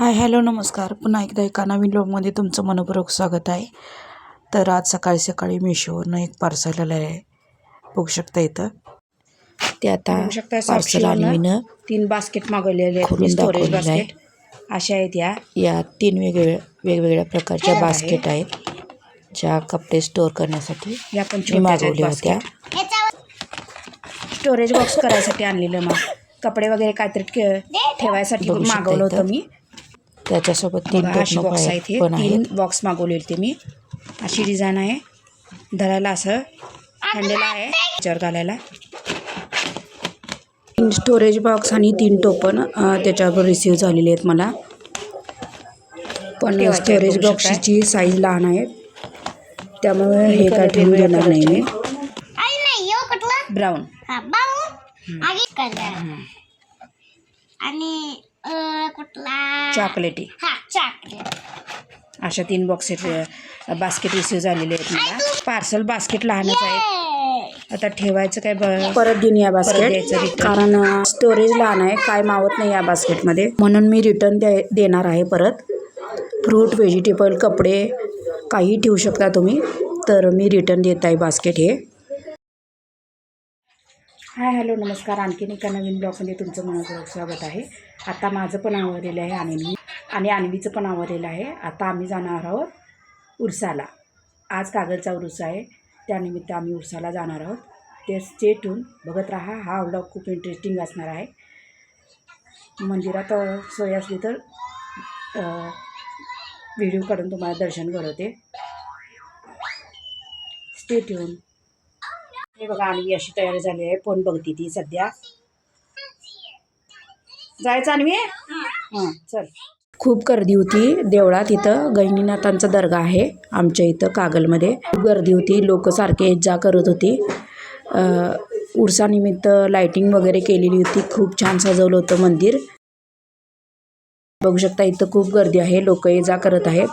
Hi hello नमस्कार. पुन्हा एकदा एका नवीन ब्लॉगमध्ये तुमचं मनपूर्वक स्वागत आहे. तर आज सकाळी सकाळी मिशोवरनं एक पार्सल आलं आहे. बघू शकता इथं. ते आता पार्सल आणवीनं तीन बास्केट मागवलेले खोलून दाखवलेलं आहे. अशा आहेत या. या तीन वेगवेगळ्या वेगवेगळ्या प्रकारच्या. बास्केट आहेत ज्या कपडे स्टोअर करण्यासाठी या पण मी मागवल्या होत्या. स्टोरेज बॉक्स करायसाठी आणलेलं मग. कपडे वगैरे काहीतरी ठेवायसाठी बघू शकता मागवलं होतं इथं. मी. त्याच्यासोबत तीन अशी बॉक्स आहेत हे पण तीन बॉक्स मागवले होते मी. अशी डिझाईन आहे. धरायला असं हँडल आहे. त्याच्यावर घालायला. तीन स्टोरेज बॉक्स आणि तीन टोपण अं, त्याच्यावर रिसीव झालेले आहेत मला. पण स्टोरेज. बॉक्सची साईज लहान आहे. त्यामुळे हे काय ठेवून देणार नाही मी. आई नाही यो कुठला? ब्राऊन हा आणि कुठला चॉकलेटी. हा चॉकलेट. अशा तीन बॉक्स बास्केट रिसीव झालेले आहेत मला. पार्सल बास्केट लहानच आहेत आता ठेवायचं काय ब- परत देऊन या बास्केट. कारण स्टोरेज लहान आहे. काय मावत नाही या बास्केटमध्ये म्हणून मी रिटर्न द्या देणार आहे परत. फ्रूट व्हेजिटेबल कपडे काही ठेवू शकता तुम्ही. तर मी रिटर्न देत आहे बास्केट हे. हाय हॅलो नमस्कार. आणखीन एका नवीन ब्लॉगमध्ये तुमचं मनपूर्वक स्वागत आहे. आता माझं पण आवरलेलं आहे आणि आणि आणवीचं पण आवरलेलं आहे. आता आम्ही जाणार आहोत उरसाला. आज कागलचा उरुस आहे. त्यानिमित्त आम्ही उरसाला जाणार आहोत. ते स्टेटून बघत राहा. हा व्लॉग खूप इंटरेस्टिंग असणार आहे. मंदिरात सोय असली तर व्हिडिओ काढून तुम्हाला दर्शन घडवते स्टे ठेवून हे बघा आणवी अशी तयारी झाली आहे. फोन बघते ती सध्या. जायचं आणवी हां. चल. खूप गर्दी होती देवळात इथं. गहिनीनाथांचा दर्गा आहे आमच्या इथं कागलमध्ये. खूप गर्दी होती. लोक सारखे ये जा करत होती. अ, उरसानिमित्त लाईटिंग वगैरे केलेली होती. खूप छान सजवलं होतं मंदिर. बघू शकता इथं खूप गर्दी आहे. लोक ये जा करत आहेत.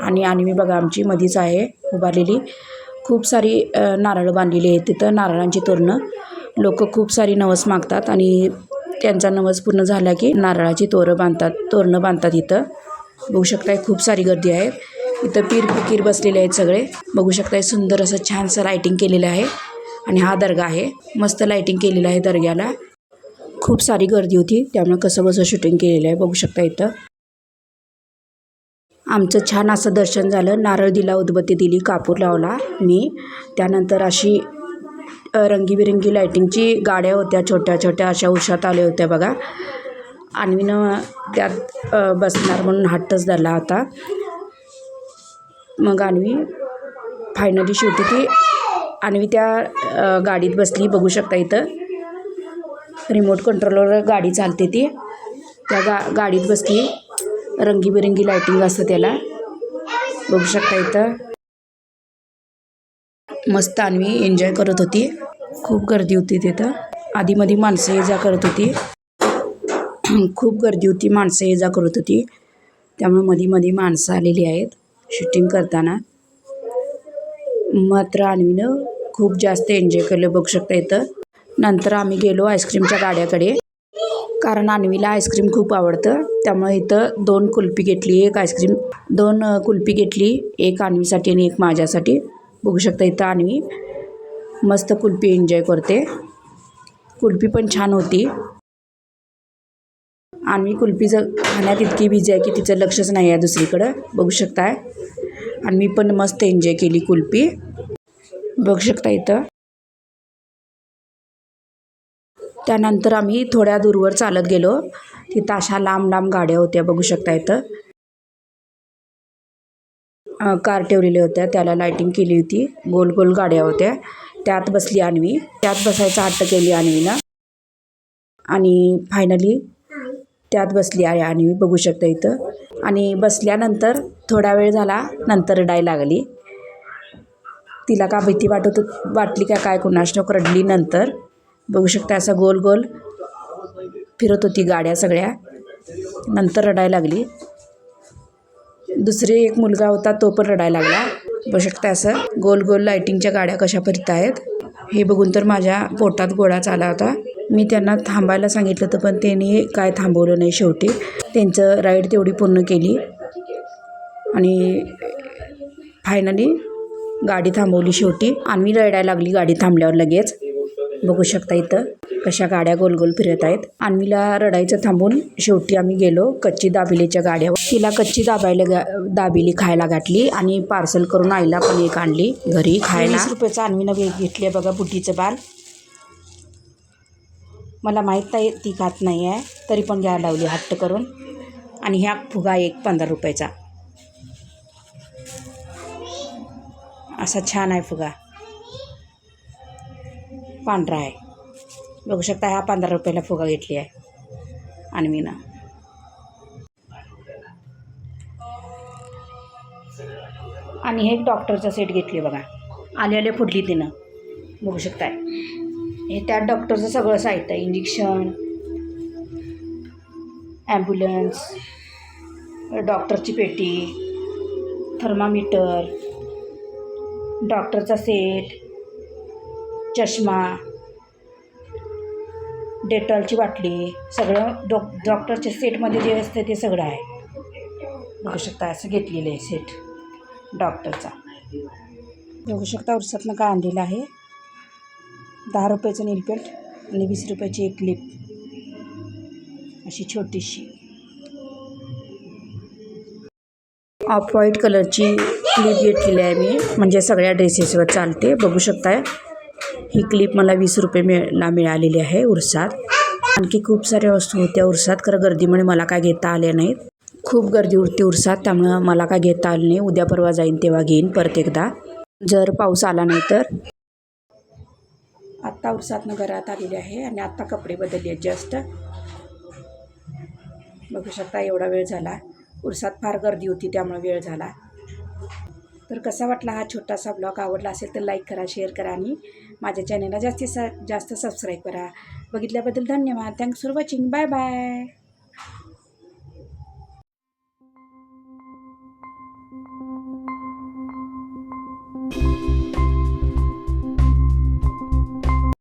आणि आणवी बघा आमची मधीच आहे उभारलेली. खूप सारी नारळ बांधलेली आहेत तिथं. नारळांची तोरणं. लोक खूप सारी नवस मागतात आणि त्यांचा नवस पूर्ण झाला की नारळाची तोरं बांधतात तोरणं बांधतात इथं. बघू शकताय खूप सारी गर्दी आहे. इथं पीर फकीर बसलेले आहेत सगळे. बघू शकताय सुंदर असं छानसं लायटिंग केलेलं आहे. आणि हा दर्गा आहे. मस्त लायटिंग केलेलं आहे दर्ग्याला. खूप सारी गर्दी होती. त्यामुळे कसं बसं शूटिंग केलेलं आहे बघू शकता इथं. आमचं छान असं दर्शन झालं. नारळ दिला उदबत्ती दिली कापूर लावला मी. त्यानंतर अशी रंगीबिरंगी लाईटिंगची गाड्या होत्या छोट्या छोट्या अशा उशात आल्या होत्या बघा. आणवीनं त्यात बसणार म्हणून हट्टच धरला होता. मग आणवी फायनली शेवटी ती आणवी त्या गाडीत बसली बघू शकता इथं. रिमोट कंट्रोलवर गाडी चालते ती. त्या गा गाडीत बसली. रंगीबिरंगी लाईटिंग असतं त्याला. बघू शकता इथं. मस्त आम्ही एन्जॉय करत होती. खूप गर्दी होती तिथं. आधीमध्ये माणसं ये जा करत होती. खूप गर्दी होती माणसं ये जा करत होती. त्यामुळे मध्ये मध्ये माणसं आलेली आहेत शूटिंग करताना. मात्र अन्वीनं खूप जास्त एन्जॉय केलं बघू शकता इथं. नंतर आम्ही गेलो आईस्क्रीमच्या गाड्याकडे. कारण अन्वीला आईस्क्रीम खूप आवडतं. त्यामुळे इथं दोन कुल्फी घेतली एक आईस्क्रीम दोन कुल्फी घेतली एक अन्वीसाठी आणि एक माझ्यासाठी. बघू शकता इथं अन्वी मस्त कुल्फी एन्जॉय करते. कुल्फी पण छान होती. अन्वी कुल्फीचं खाण्यात इतकी बिझी आहे की तिचं लक्षच नाही आहे दुसरीकडं. बघू शकताय. आणि मी पण मस्त एन्जॉय केली कुल्फी. बघू शकता इथं. त्यानंतर आम्ही थोड्या दूरवर चालत गेलो. तिथं अशा लांब लांब गाड्या होत्या बघू शकता इथं. कार ठेवलेल्या होत्या. त्याला लायटिंग केली होती. गोल गोल गाड्या होत्या. त्यात बसली आणवी. त्यात बसायचा हट्ट केली आणवीनं आणि फायनली त्यात बसली आहे आणवी. बघू शकता इथं. आणि बसल्यानंतर थोडा वेळ झाला नंतर रडाय लागली. तिला का भीती वाटत वाटली का काय कुणास रडली नंतर. बघू शकता असं गोल गोल फिरत होती गाड्या सगळ्या. नंतर रडायला लागली. दुसरे एक मुलगा होता तो पण रडायला लागला. बघू शकता असं. गोल गोल लाईटिंगच्या गाड्या कशा फिरत आहेत हे बघून तर माझ्या पोटात गोळाच आला होता. मी त्यांना थांबायला सांगितलं होतं पण त्यांनी काय थांबवलं नाही शेवटी. त्यांचं राईड तेवढी पूर्ण केली. आणि फायनली गाडी थांबवली शेवटी. आणि रडायला लागली गाडी थांबल्यावर लगेच. बघू शकता इथं कशा गाड्या गोल गोल फिरत आहेत. अन्वीला रडायचं थांबून शेवटी आम्ही गेलो कच्ची दाबिलीच्या गाड्यावर. तिला कच्ची दाबायला गा दाबिली खायला घातली आणि पार्सल करून आईला पण एक आणली घरी खायला. वीस रुपयाचं अन्वीनं घेतली बघा बुटीचं बाल. मला माहीत नाही ती खात नाही आहे तरी पण घ्यायला लावली हट्ट करून. आणि ह्या फुगा एक पंधरा रुपयाचा. असा छान आहे फुगा. पांढरा आहे. बघू शकता हा पंधरा रुपयाला फुगा घेतली आहे. आणि मी ना आणि हे एक डॉक्टरचा सेट घेतली बघा. आले आले फुटली तिनं. बघू शकताय. हे त्यात डॉक्टरचं सगळं साहित्य आहे. इंजेक्शन ॲम्ब्युलन्स डॉक्टरची पेटी थर्मामीटर डॉक्टरचा सेट चष्मा डेटॉलची बाटली सगळं डॉ डॉक्टरच्या सेटमध्ये जे असतं ते सगळं आहे. बघू शकता असं घेतलेलं आहे सेट डॉक्टरचा. बघू शकता उरसातनं काय आणलेलं आहे. दहा रुपयाचं नीलपेंट आणि वीस रुपयाची एक क्लिप अशी छोटीशी. ऑफ व्हाईट कलरची क्लिप घेतलेली आहे मी. म्हणजे सगळ्या ड्रेसेसवर चालते. बघू शकताय. ही क्लिप मला वीस रुपये मिळला मिळालेली आहे उरसात. आणखी खूप साऱ्या वस्तू होत्या उरसात खरं गर्दीमुळे मला काय घेता आल्या नाहीत. खूप गर्दी होती उरसात त्यामुळं मला काय घेता आलं नाही. उद्या परवा जाईन तेव्हा घेईन परत एकदा. जर पाऊस आला नाही तर. आत्ता उरसातनं घरात आलेली आहे आणि आत्ता कपडे बदलले आहेत जस्ट बघू शकता एवढा वेळ झाला. उरसात फार गर्दी होती त्यामुळे वेळ झाला. तर कसा वाटला हा छोटासा ब्लॉग आवडला असेल तर लाईक करा शेअर करा आणि माझ्या चॅनलला जास्तीत सा जास्त सबस्क्राईब करा. बघितल्याबद्दल धन्यवाद. Thanks for watching bye bye